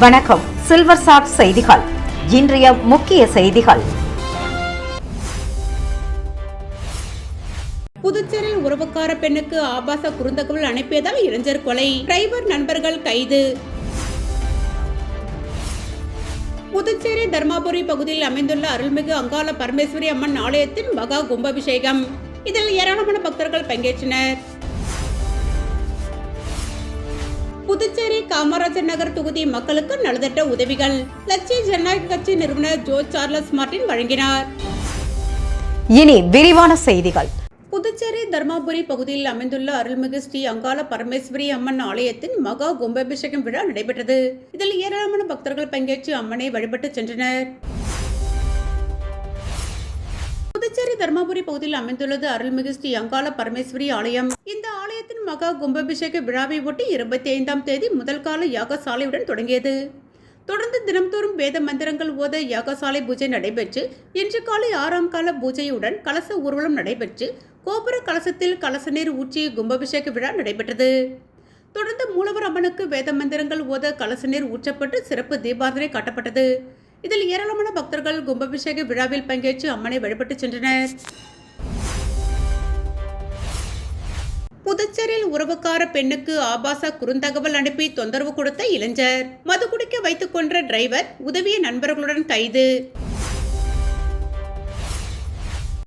வணக்கம். Silver chat செய்திகள். இன்றைய முக்கிய செய்திகள். புதுச்சேரியில் உறவுக்கார பெண்ணுக்கு ஆபாச குறுந்தகவல் அனுப்பியதால் இளைஞர் கொலை. டிரைவர் நண்பர்கள் கைது. புதுச்சேரி தர்மாபுரி பகுதியில் அமைந்துள்ள அருள்மிகு அங்காள பரமேஸ்வரி அம்மன் ஆலயத்தின் மகா கும்பாபிஷேகம். இதில் ஏராளமான பக்தர்கள் பங்கேற்றனர். புதுச்சேரி காமராஜர் நகர் தொகுதி மக்களுக்கு நலத்திட்ட உதவிகள். லட்சிய ஜனநாயக கட்சி நிறுவனர் ஜோ சார்லஸ் மார்டின் வழங்கினார். இனி விரிவான செய்திகள். புதுச்சேரி தர்மாபுரி பகுதியில் அமைந்துள்ள அருள்மிகு ஸ்ரீ அங்காள பரமேஸ்வரி அம்மன் ஆலயத்தின் மகா கும்பாபிஷேகம் விழா நடைபெற்றது. இதில் ஏராளமான பக்தர்கள் பங்கேற்று அம்மனை வழிபட்டு சென்றனர். புதுச்சேரி தர்மபுரி பகுதியில் அமைந்துள்ளது அருள்மிகு ஸ்ரீ அங்காள பரமேஸ்வரி ஆலயம். இந்த ஆலயத்தின் மகா கும்பாபிஷேக விழாவை ஒட்டி இருபத்தி ஐந்தாம் தேதி முதல் கால யாகசாலையுடன் தொடங்கியது. தொடர்ந்து தினம்தோறும் வேத மந்திரங்கள் ஓத யாகசாலை பூஜை நடைபெற்று இன்று காலை ஆறாம் கால பூஜையுடன் கலச ஊர்வலம் நடைபெற்று கோபுர கலசத்தில் கலச நீர் ஊற்றி கும்பாபிஷேக விழா நடைபெற்றது. தொடர்ந்து மூலவர் அம்மனுக்கு வேத மந்திரங்கள் ஓத கலச நீர் ஊற்றப்பட்டு சிறப்பு தீபாரதனை காட்டப்பட்டது. இதில் ஏராளமான பக்தர்கள் கும்பாபிஷேக விழாவில் பங்கேற்று அம்மனை வழிபட்டு சென்றனர். புதுச்சேரியில் உறவுக்கார பெண்ணுக்கு ஆபாச குறுந்தகவல் அனுப்பி தொந்தரவு கொடுத்த இளைஞர். மது குடிக்க வைத்துக் கொன்ற டிரைவர் உதவிய நண்பர்களுடன் கைது.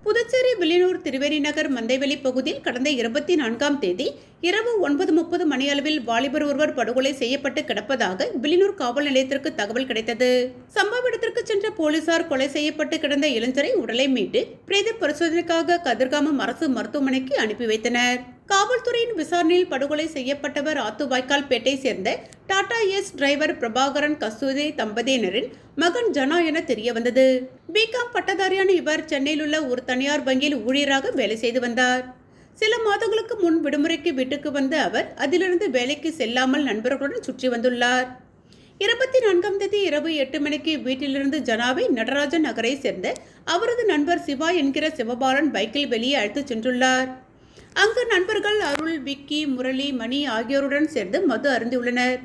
புதுச்சேரி வில்லியனூர் திருவேணி நகர் மந்தைவெளி பகுதியில் கடந்த இருபத்தி நான்காம் தேதி இரவு ஒன்பது முப்பது மணியளவில் வாலிபர் ஒருவர் படுகொலை செய்யப்பட்டு கிடப்பதாக வில்லியனூர் காவல் நிலையத்திற்கு தகவல் கிடைத்தது. சம்பவ இடத்திற்கு சென்ற போலீசார் கொலை செய்யப்பட்டு கிடந்த இளைஞரை உடலை மீட்டு பிரேத பரிசோதனைக்காக கதிர்காமம் அரசு மருத்துவமனைக்கு அனுப்பி வைத்தனர். காவல்துறையின் விசாரணையில் படுகொலை செய்யப்பட்டவர் ஆத்துவாய்க்கால்பேட்டை சேர்ந்த Tata Ace driver Prabhakaran Kasthuri தம்பதியினரின் மகன் ஜனா என தெரியவந்தது. பிகாம் பட்டதாரியான இவர் சென்னையில் உள்ள ஒரு தனியார் வங்கியில் ஊழியராக வேலை செய்து வந்தார். சில மாதங்களுக்கு முன் விடுமுறைக்கு வீட்டுக்கு வந்த அவர் அதிலிருந்து வேலைக்கு செல்லாமல் நண்பர்களுடன் சுற்றி வந்துள்ளார். இருபத்தி நான்காம் தேதி இரவு எட்டு மணிக்கு வீட்டிலிருந்து ஜனாவை நடராஜன் நகரை சேர்ந்த அவரது நண்பர் சிவா என்கிற சிவபாலன் பைக்கில் வெளியே அழைத்துச் சென்றுள்ளார். அங்கு நண்பர்கள் அருள் விக்கி முரளி மணி ஆகியோருடன் சேர்ந்து மது அருந்தியுள்ளனர்.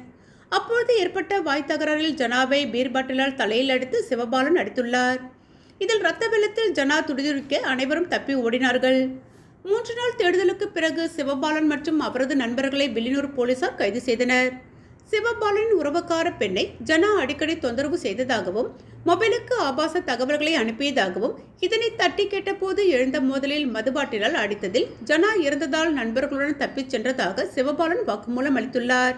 அப்பொழுது ஏற்பட்ட வாய் தகராறில் ஜனாவை பீர் பாட்டிலால் தலையில் அடித்து சிவபாலன் அடித்துள்ளார். இதில் ரத்த வெள்ளத்தில் ஜனா துடிதுடிக்க அனைவரும் தப்பி ஓடினார்கள். மூன்று நாள் தேடுதலுக்கு பிறகு சிவபாலன் மற்றும் அவரது நண்பர்களை வில்லியனூர் போலீசார் கைது செய்தனர். சிவபாலனின் உறவுக்கார பெண்ணை ஜனா அடிக்கடி தொந்தரவு செய்ததாகவும் மொபைலுக்கு ஆபாச தகவல்களை அனுப்பியதாகவும் இதனை தட்டி கேட்டபோது எழுந்த மோதலில் மதுபாட்டிலால் அடித்ததில் ஜனா இறந்ததால் நண்பர்களுடன் தப்பிச் சென்றதாக சிவபாலன் வாக்குமூலம் அளித்துள்ளார்.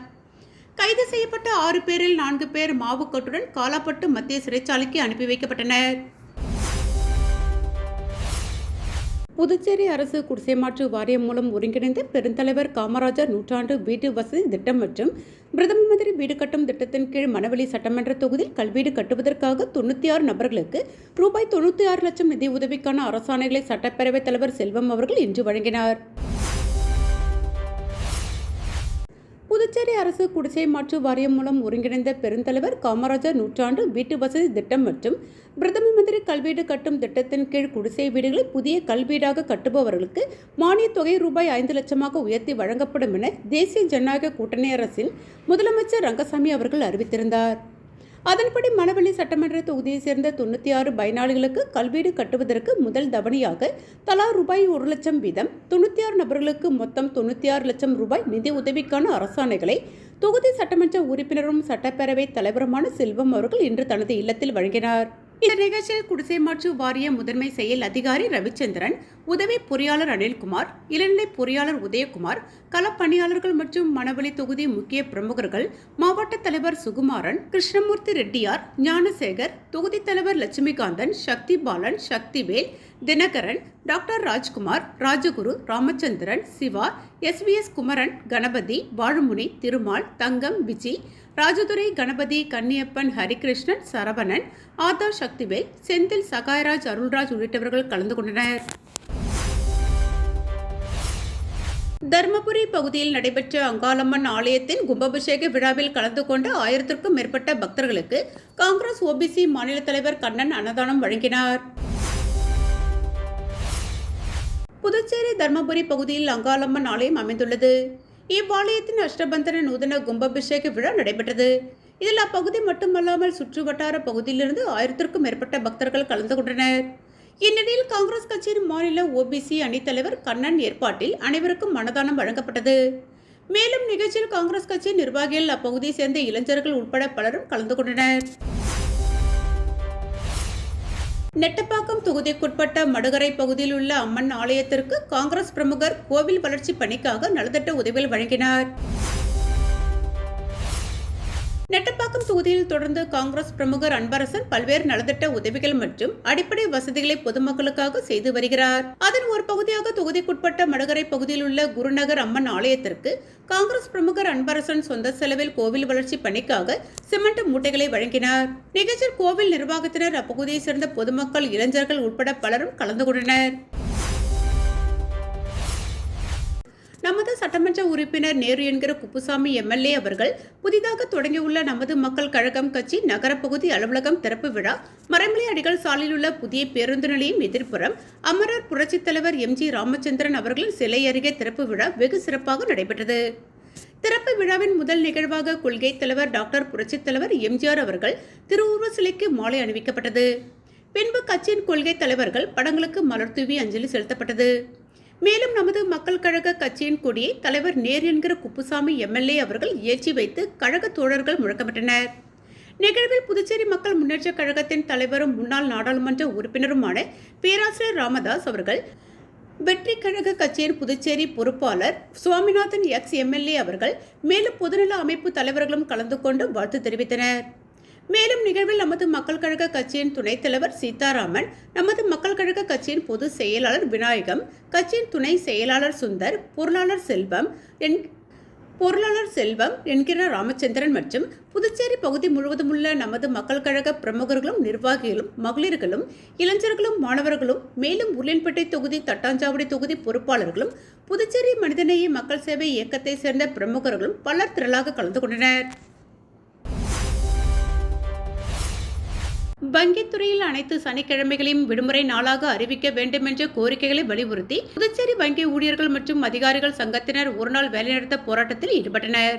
கைது செய்யப்பட்ட ஆறு பேரில் நான்கு பேர் மாவுக்கட்டுடன் காலாப்பட்டு மத்திய சிறைச்சாலைக்கு அனுப்பி வைக்கப்பட்டனர். புதுச்சேரி அரசு குடிசைமாற்று வாரியம் மூலம் ஒருங்கிணைந்த பெருந்தலைவர் காமராஜர் நூற்றாண்டு வீட்டு வசதி திட்டம் மற்றும் பிரதம மந்திரி வீடு கட்டும் திட்டத்தின் கீழ் மணவெளி சட்டமன்ற தொகுதியில் கல்வீடு கட்டுவதற்காக தொண்ணூற்றி ஆறு நபர்களுக்கு ரூபாய் தொண்ணூற்றி ஆறு லட்சம் நிதி உதவிக்கான அரசாணைகளை சட்டப்பேரவைத் தலைவர் செல்வம் அவர்கள் இன்று வழங்கினார். புதுச்சேரி அரசு குடிசை மாற்று வாரியம் மூலம் ஒருங்கிணைந்த பெருந்தலைவர் காமராஜர் நூற்றாண்டு வீட்டு வசதி திட்டம் மற்றும் பிரதம மந்திரி கல்வீடு கட்டும் திட்டத்தின் கீழ் குடிசை வீடுகளை புதிய கல்வீடாக கட்டுபவர்களுக்கு மானியத் தொகை ரூபாய் ஐந்து லட்சமாக உயர்த்தி வழங்கப்படும் என தேசிய ஜனநாயக கூட்டணி அரசின் முதலமைச்சர் ரங்கசாமி அவர்கள் அறிவித்திருந்தார். அதன்படி மணவெளி சட்டமன்ற தொகுதியைச் சேர்ந்த தொண்ணூற்றி ஆறு பயனாளிகளுக்கு கல்வீடு கட்டுவதற்கு முதல் தவணையாக தலா ரூபாய் ஒரு லட்சம் வீதம் தொண்ணூற்றி ஆறு நபர்களுக்கு மொத்தம் தொண்ணூற்றி ஆறு லட்சம் ரூபாய் நிதி உதவிக்கான அரசாணைகளை தொகுதி சட்டமன்ற உறுப்பினரும் சட்டப்பேரவைத் தலைவருமான செல்வம் அவர்கள் இன்று தனது இல்லத்தில் வழங்கினார். இந்த நிகழ்ச்சியில் குடிசை மாற்று வாரிய முதன்மை செயல் அதிகாரி ரவிச்சந்திரன் உதவி பொறியாளர் அனில்குமார் இளநிலை பொறியாளர் உதயகுமார் களப்பணியாளர்கள் மற்றும் மணவெளி தொகுதி முக்கிய பிரமுகர்கள் மாவட்ட தலைவர் சுகுமாரன் கிருஷ்ணமூர்த்தி ரெட்டியார் ஞானசேகர் தொகுதி தலைவர் லட்சுமிகாந்தன் சக்தி பாலன் சக்திவேல் தினகரன் டாக்டர் ராஜ்குமார் ராஜகுரு ராமச்சந்திரன் சிவா எஸ்விஎஸ் குமரன் கணபதி வாழுமுனி திருமால் தங்கம் விஜி ராஜதுரை கணபதி கன்னியப்பன் ஹரிகிருஷ்ணன் சரவணன் ஆதா சக்திவேல் செந்தில் சகாயராஜ் அருள்ராஜ் உள்ளிட்டவர்கள் கலந்து கொண்டனர். தர்மபுரி பகுதியில் நடைபெற்ற அங்காளம்மன் ஆலயத்தின் கும்பாபிஷேக விழாவில் கலந்து கொண்ட ஆயிரத்திற்கும் மேற்பட்ட பக்தர்களுக்கு காங்கிரஸ் ஓபிசி மாநில தலைவர் கண்ணன் அன்னதானம் வழங்கினார். புதுச்சேரி தர்மபுரி பகுதியில் அங்காளம்மன் ஆலயம் அமைந்துள்ளது. இவ்வாலயத்தின் அஷ்டபந்தன நூதன கும்பாபிஷேக விழா நடைபெற்றது. இதில் அப்பகுதி மட்டுமல்லாமல் சுற்று வட்டார பகுதியிலிருந்து ஆயிரத்திற்கும் மேற்பட்ட பக்தர்கள் கலந்து கொண்டனர். இந்நிலையில் காங்கிரஸ் கட்சியின் மாநில ஓபிசி அணித்தலைவர் கண்ணன் ஏற்பாட்டில் அனைவருக்கும் மனதானம் வழங்கப்பட்டது. மேலும் நிகழ்ச்சியில் காங்கிரஸ் கட்சியின் நிர்வாகிகள் அப்பகுதியை சேர்ந்த இளைஞர்கள் உட்பட பலரும் கலந்து கொண்டனர். நெட்டப்பாக்கம் தொகுதிக்குட்பட்ட மடுகரை பகுதியில் உள்ள அம்மன் ஆலயத்திற்கு காங்கிரஸ் பிரமுகர் கோவில் வளர்ச்சி பணிக்காக நலத்திட்ட உதவிகள் வழங்கினார். நெட்டப்பாக்கம் தொகுதியில் தொடர்ந்து காங்கிரஸ் பிரமுகர் அன்பரசன் பல்வேறு நலத்திட்ட உதவிகள் மற்றும் அடிப்படை வசதிகளை பொதுமக்களுக்காக செய்து வருகிறார். அதன் ஒரு பகுதியாக தொகுதிக்குட்பட்ட மடகரை பகுதியில் உள்ள குருநகர் அம்மன் ஆலயத்திற்கு காங்கிரஸ் பிரமுகர் அன்பரசன் சொந்த செலவில் கோவில் வளர்ச்சி பணிக்காக சிமெண்ட் மூட்டைகளை வழங்கினார். நிகழ்ச்சியில் கோவில் நிர்வாகத்தினர் அப்பகுதியை சேர்ந்த பொதுமக்கள் இளைஞர்கள் உட்பட பலரும் கலந்து கொண்டனர். நமது சட்டமன்ற உறுப்பினர் நேரு என்கிற குப்புசாமி எம்எல்ஏ அவர்கள் புதிதாக தொடங்கியுள்ள நமது மக்கள் கழகம் கட்சி நகரப்பகுதி அலுவலகம் திறப்பு விழா மரமலை அடிகள் சாலையில் உள்ள புதிய பேருந்து நிலையம் எதிர்ப்புறம் அமரர் புரட்சித் தலைவர் எம் ஜி ராமச்சந்திரன் அவர்களின் சிலை அருகே திறப்பு விழா வெகு சிறப்பாக நடைபெற்றது. திறப்பு விழாவின் முதல் நிகழ்வாக கொள்கை தலைவர் டாக்டர் புரட்சித் தலைவர் எம்ஜிஆர் அவர்கள் திருவுருவ சிலைக்கு மாலை அணிவிக்கப்பட்டது. பின்பு கட்சியின் கொள்கை தலைவர்கள் படங்களுக்கு மலர் தூவி அஞ்சலி செலுத்தப்பட்டது. மேலும் நமது மக்கள் கழக கட்சியின் கொடியை தலைவர் நேர் என்கிற குப்புசாமி எம்எல்ஏ அவர்கள் ஏற்றி வைத்து கழக தோழர்கள் முழக்கமிட்டனர். நிகழ்வில் புதுச்சேரி மக்கள் முன்னேற்ற கழகத்தின் தலைவரும் முன்னாள் நாடாளுமன்ற உறுப்பினருமான பேராசிரியர் ராமதாஸ் அவர்கள் வெற்றி கழக கட்சியின் புதுச்சேரி பொறுப்பாளர் சுவாமிநாதன் எக்ஸ் எம்எல்ஏ அவர்கள் மேலும் பொதுநல அமைப்பு தலைவர்களும் கலந்து கொண்டு வாழ்த்து தெரிவித்தனர். மேலும் நிகழ்வில் நமது மக்கள் கழக கட்சியின் துணைத் தலைவர் சீதாராமன் நமது மக்கள் கழக கட்சியின் பொதுச் செயலாளர் விநாயகம் கட்சியின் துணை செயலாளர் சுந்தர் பொருளாளர் செல்வம் என் பொருளாளர் செல்வம் என்கிற ராமச்சந்திரன் மற்றும் புதுச்சேரி பகுதி முழுவதும் உள்ள நமது மக்கள் கழக பிரமுகர்களும் நிர்வாகிகளும் மகளிர்களும் இளைஞர்களும் மாணவர்களும் மேலும் உருளன்பேட்டை தொகுதி தட்டாஞ்சாவடி தொகுதி பொறுப்பாளர்களும் புதுச்சேரி மனிதநேய மக்கள் சேவை இயக்கத்தை சேர்ந்த பிரமுகர்களும் பலர் திரளாக கலந்து கொண்டனர். வங்கித்துறையில் அனைத்து சனிக்கிழமைகளையும் விடுமுறை நாளாக அறிவிக்க வேண்டும் என்ற கோரிக்கைகளை வலியுறுத்தி புதுச்சேரி வங்கி ஊழியர்கள் மற்றும் அதிகாரிகள் சங்கத்தினர் ஒருநாள் வேலைநிறுத்த போராட்டத்தில் ஈடுபட்டனர்.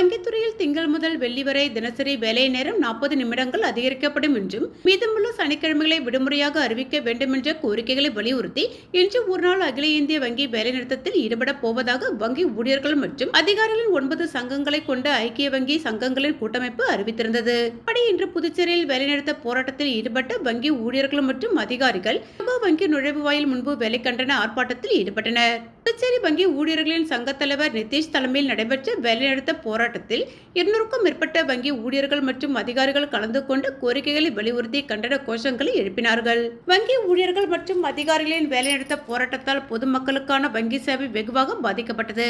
வங்கித்துறையில் திங்கள் முதல் வெள்ளி வரை தினசரி வேலை நேரம் நாற்பது நிமிடங்கள் அதிகரிக்கப்படும் என்றும் மீதமுள்ள சனிக்கிழமைகளை விடுமுறையாக அறிவிக்க வேண்டும் என்ற கோரிக்கைகளை வலியுறுத்தி இன்று ஒருநாள் அகில இந்திய வங்கி வேலைநிறுத்தத்தில் ஈடுபட போவதாக வங்கி ஊழியர்கள் மற்றும் அதிகாரிகளின் ஒன்பது சங்கங்களை கொண்ட ஐக்கிய வங்கி சங்கங்களின் கூட்டமைப்பு அறிவித்திருந்தது. அப்படி இன்று புதுச்சேரியில் வேலைநிறுத்த போராட்டத்தில் ஈடுபட்ட வங்கி ஊழியர்கள் மற்றும் அதிகாரிகள் வங்கி நுழைவு வாயில் முன்பு வேலை கண்டன ஆர்ப்பாட்டத்தில் ஈடுபட்டனர். புதுச்சேரி வங்கி ஊழியர்களின் சங்கத் தலைவர் நிதிஷ் தலைமையில் நடைபெற்ற வேலைநிறுத்த போராட்டம் போராட்டத்தில் இருநூறுக்கும் மேற்பட்ட வங்கி ஊழியர்கள் மற்றும் அதிகாரிகள் கலந்து கொண்டு கோரிக்கைகளை வலியுறுத்தி கண்டன கோஷங்களை எழுப்பினார்கள். வங்கி ஊழியர்கள் மற்றும் அதிகாரிகளின் வேலைநிறுத்த போராட்டத்தால் பொதுமக்களுக்கான வங்கி சேவை வெகுவாக பாதிக்கப்பட்டது.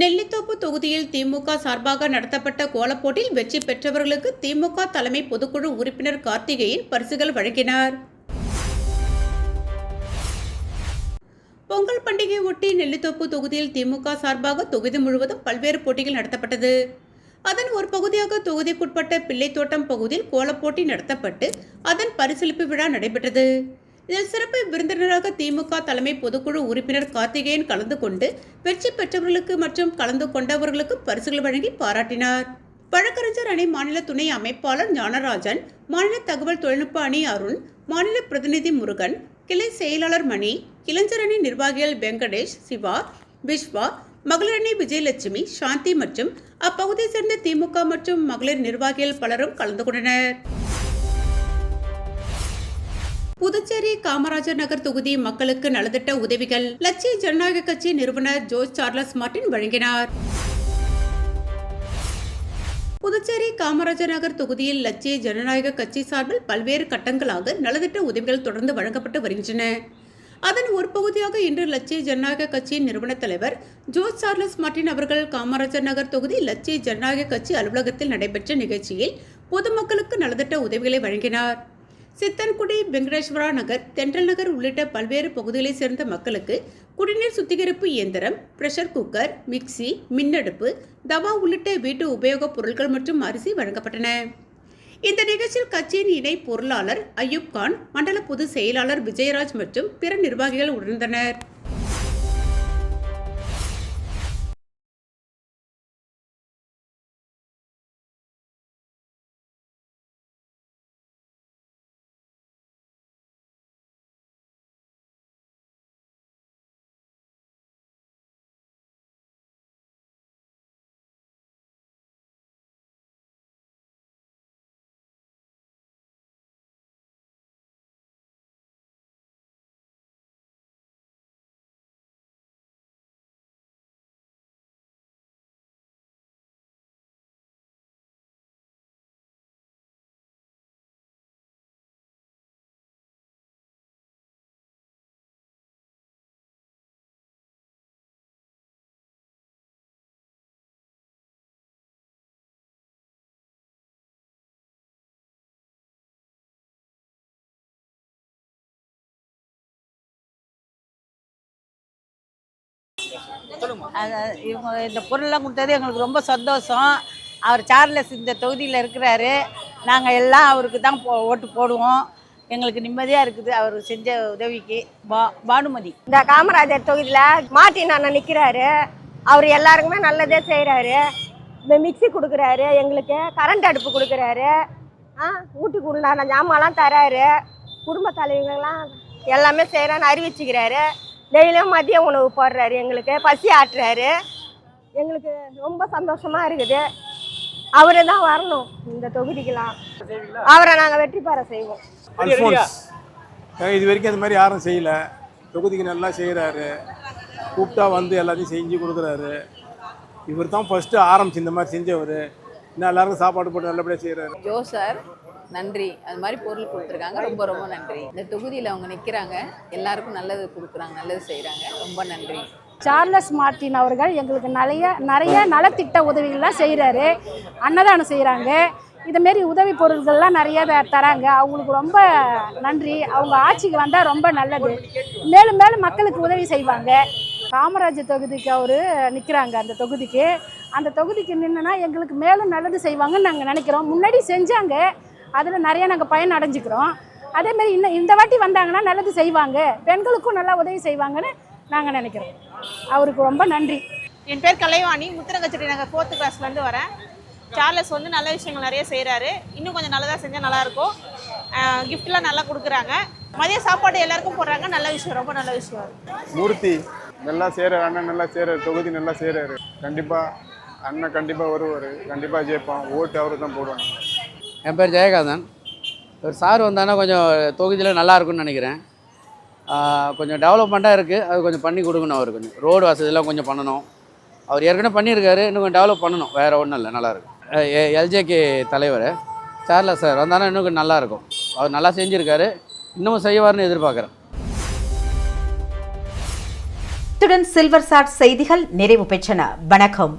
நெல்லித்தோப்பு தொகுதியில் திமுக சார்பாக நடத்தப்பட்ட கோலப்போட்டில் வெற்றி பெற்றவர்களுக்கு திமுக தலைமை பொதுக்குழு உறுப்பினர் கார்த்திகேயன் பரிசுகள் வழங்கினார். பொங்கல் பண்டிகையை ஒட்டி நெல்லித்தோப்பு தொகுதியில் திமுக சார்பாக தொகுதி முழுவதும் பல்வேறு போட்டிகள் நடத்தப்பட்டது. அதன் ஒரு பகுதியாக தொகுதிக்குட்பட்ட பிள்ளைத்தோட்டம் பகுதியில் கோலப்போட்டி நடத்தப்பட்டு அதன் பரிசீலிப்பு விழா நடைபெற்றது. இதில் சிறப்பு விருந்தினராக திமுக தலைமை பொதுக்குழு உறுப்பினர் கார்த்திகேயன் கலந்து கொண்டு வெற்றி பெற்றவர்களுக்கு மற்றும் கலந்து கொண்டவர்களுக்கு பரிசுகள் வழங்கி பாராட்டினார். வழக்கறிஞர் அணி மாநில துணை அமைப்பாளர் ஞானராஜன் மாநில தகவல் தொழில்நுட்ப அணி அருண் மாநில பிரதிநிதி முருகன் கிளை செயலாளர் மணி இளைஞரணி நிர்வாகிகள் வெங்கடேஷ் சிவா விஸ்வா மகளிரணி விஜயலட்சுமி சாந்தி மற்றும் அப்பகுதியை சேர்ந்த திமுக மற்றும் மகளிர் நிர்வாகிகள் பலரும் கலந்து கொண்டனர். புதுச்சேரி காமராஜர் நகர் தொகுதி மக்களுக்கு நலத்திட்ட உதவிகள் லட்சிய ஜனநாயக கட்சி நிறுவனர் ஜோஸ் சார்லஸ் மார்டின் வழங்கினார். புதுச்சேரி காமராஜர் நகர் தொகுதியில் லட்சிய ஜனநாயக கட்சி சார்பில் பல்வேறு கட்டங்களாக நலத்திட்ட உதவிகள் தொடர்ந்து வழங்கப்பட்டு வருகின்றன. அதன் ஒரு பகுதியாக இன்று லட்சிய ஜனநாயக கட்சியின் நிறுவன தலைவர் ஜோர்ஜ் சார்லஸ் மார்டின் அவர்கள் காமராஜர் நகர் தொகுதி லட்சிய ஜனநாயக கட்சி அலுவலகத்தில் நடைபெற்ற நிகழ்ச்சியில் பொதுமக்களுக்கு நலத்திட்ட உதவிகளை வழங்கினார். சித்தன்குடி வெங்கடேஸ்வரா நகர் தென்றல் நகர் உள்ளிட்ட பல்வேறு பகுதிகளைச் சேர்ந்த மக்களுக்கு குடிநீர் சுத்திகரிப்பு இயந்திரம் பிரஷர் குக்கர் மிக்சி மின்னடுப்பு தவா உள்ளிட்ட வீட்டு உபயோகப் பொருட்கள் மற்றும் அரிசி வழங்கப்பட்டன. இந்த நிகழ்ச்சியில் கட்சியின் இணை பொருளாளர் அய்யூப் கான் மண்டல பொதுச் செயலாளர் விஜயராஜ் மற்றும் பிற நிர்வாகிகள் உணர்ந்தனர் இவங்க இந்த பொருள்லாம் கொடுத்தது எங்களுக்கு ரொம்ப சந்தோஷம். அவர் சார்லஸ் இந்த தொகுதியில் இருக்கிறாரு. நாங்கள் எல்லாம் அவருக்கு தான் போ ஓட்டு போடுவோம். எங்களுக்கு நிம்மதியாக இருக்குது அவர் செஞ்ச உதவிக்கு. பா பானுமதி. இந்த காமராஜர் தொகுதியில் மார்ட்டின் அண்ணன் நிற்கிறாரு அவர் எல்லாருக்குமே நல்லதே செய்கிறாரு இந்த மிக்ஸி கொடுக்குறாரு. எங்களுக்கு கரண்ட் அடுப்பு கொடுக்குறாரு. ஆ வீட்டுக்கு உண்டான ஜாமான்லாம் தராரு. குடும்ப தலைவங்கெல்லாம் எல்லாமே செய்கிறான்னு அறிவிச்சுக்கிறாரு. டெய்லியும் மதிய உணவு போடுறாரு எங்களுக்கு பசி ஆட்டுறாரு. எங்களுக்கு ரொம்ப சந்தோஷமாக இருக்குது. அவரு தான் வரணும் இந்த தொகுதிக்கெல்லாம். அவரை நாங்கள் வெற்றி பெற செய்வோம். இது வரைக்கும் அந்த மாதிரி யாரும் செய்யல. தொகுதிக்கு நல்லா செய்கிறாரு கூப்பிட்டா வந்து எல்லாத்தையும் செஞ்சு கொடுக்குறாரு. இவர் தான் ஃபஸ்ட்டு ஆரம்பிச்சு இந்த மாதிரி செஞ்சவர். இன்னும் எல்லாருக்கும் சாப்பாடு போட்டு நல்லபடியாக செய்கிறாரு ஜோ சார். நன்றி. அது மாதிரி பொருள் கொடுத்துருக்காங்க. ரொம்ப ரொம்ப நன்றி. இந்த தொகுதியில் அவங்க நிற்கிறாங்க எல்லாருக்கும் நல்லது கொடுக்குறாங்க நல்லது செய்கிறாங்க ரொம்ப நன்றி. சார்லஸ் மார்ட்டின் அவர்கள் எங்களுக்கு நிறைய நிறைய நலத்திட்ட உதவிகள்லாம் செய்கிறாரு அன்னதானம் செய்கிறாங்க இதுமாரி உதவி பொருட்கள்லாம் நிறைய த- தராங்க. அவங்களுக்கு ரொம்ப நன்றி. அவங்க ஆட்சிக்கு வந்தால் ரொம்ப நல்லது. மேலும் மேலும் மக்களுக்கு உதவி செய்வாங்க. காமராஜர் தொகுதிக்கு அவர் நிற்கிறாங்க அந்த தொகுதிக்கு. அந்த தொகுதிக்கு நின்றுனா எங்களுக்கு மேலும் நல்லது செய்வாங்கன்னு நாங்கள் நினைக்கிறோம். முன்னாடி செஞ்சாங்க. அதில் நிறைய நாங்கள் பயன் அடைஞ்சுக்கிறோம். அதேமாரி இன்னும் இந்த வாட்டி வந்தாங்கன்னா நல்லது செய்வாங்க. பெண்களுக்கும் நல்லா உதவி செய்வாங்கன்னு நாங்கள் நினைக்கிறோம். அவருக்கு ரொம்ப நன்றி. என் பேர் கலைவாணி. முத்திரங்கச்சேரி நகர் ஃபோர்த்து கிளாஸ்லேருந்து வரேன். சார்லஸ் வந்து நல்ல விஷயங்கள் நிறைய செய்கிறாரு இன்னும் கொஞ்சம் நல்லதாக செஞ்சால் நல்லாயிருக்கும் கிஃப்ட்லாம் நல்லா கொடுக்குறாங்க. மதிய சாப்பாடு எல்லாருக்கும் போடுறாங்க. நல்ல விஷயம் ரொம்ப நல்ல விஷயம். மூர்த்தி நல்லா செய்கிறார் அண்ணன் நல்லா செய்கிறாரு தொகுதி நல்லா செய்கிறாரு கண்டிப்பாக அண்ணன் கண்டிப்பாக வருவார். கண்டிப்பாக ஜெயிப்பான். ஓட்டு அவருக்கு தான் போடுவாங்க. என் பேர் ஜெயகாந்தன். ஒரு சார் வந்தாங்கன்னா கொஞ்சம் தொகுதியில் நல்லா இருக்கும்னு நினைக்கிறேன். கொஞ்சம் டெவலப்மெண்ட்டாக இருக்குது அது கொஞ்சம் பண்ணி கொடுக்கணும் அவர் கொஞ்சம். ரோடு வசதியெல்லாம் கொஞ்சம் பண்ணணும். அவர் ஏற்கனவே பண்ணியிருக்காரு. இன்னும் கொஞ்சம் டெவலப் பண்ணணும். வேறு ஒன்றும் இல்லை. நல்லாயிருக்கும் எல்ஜேகே தலைவர். சார்ல சார். வந்தாங்கன்னா இன்னும் கொஞ்சம் நல்லாயிருக்கும் அவர் நல்லா செஞ்சுருக்காரு. இன்னமும் செய்வார்னு எதிர்பார்க்குறேன். இத்துடன் சில்வர் சாட் செய்திகள் நிறைவு பெற்றன. வணக்கம்.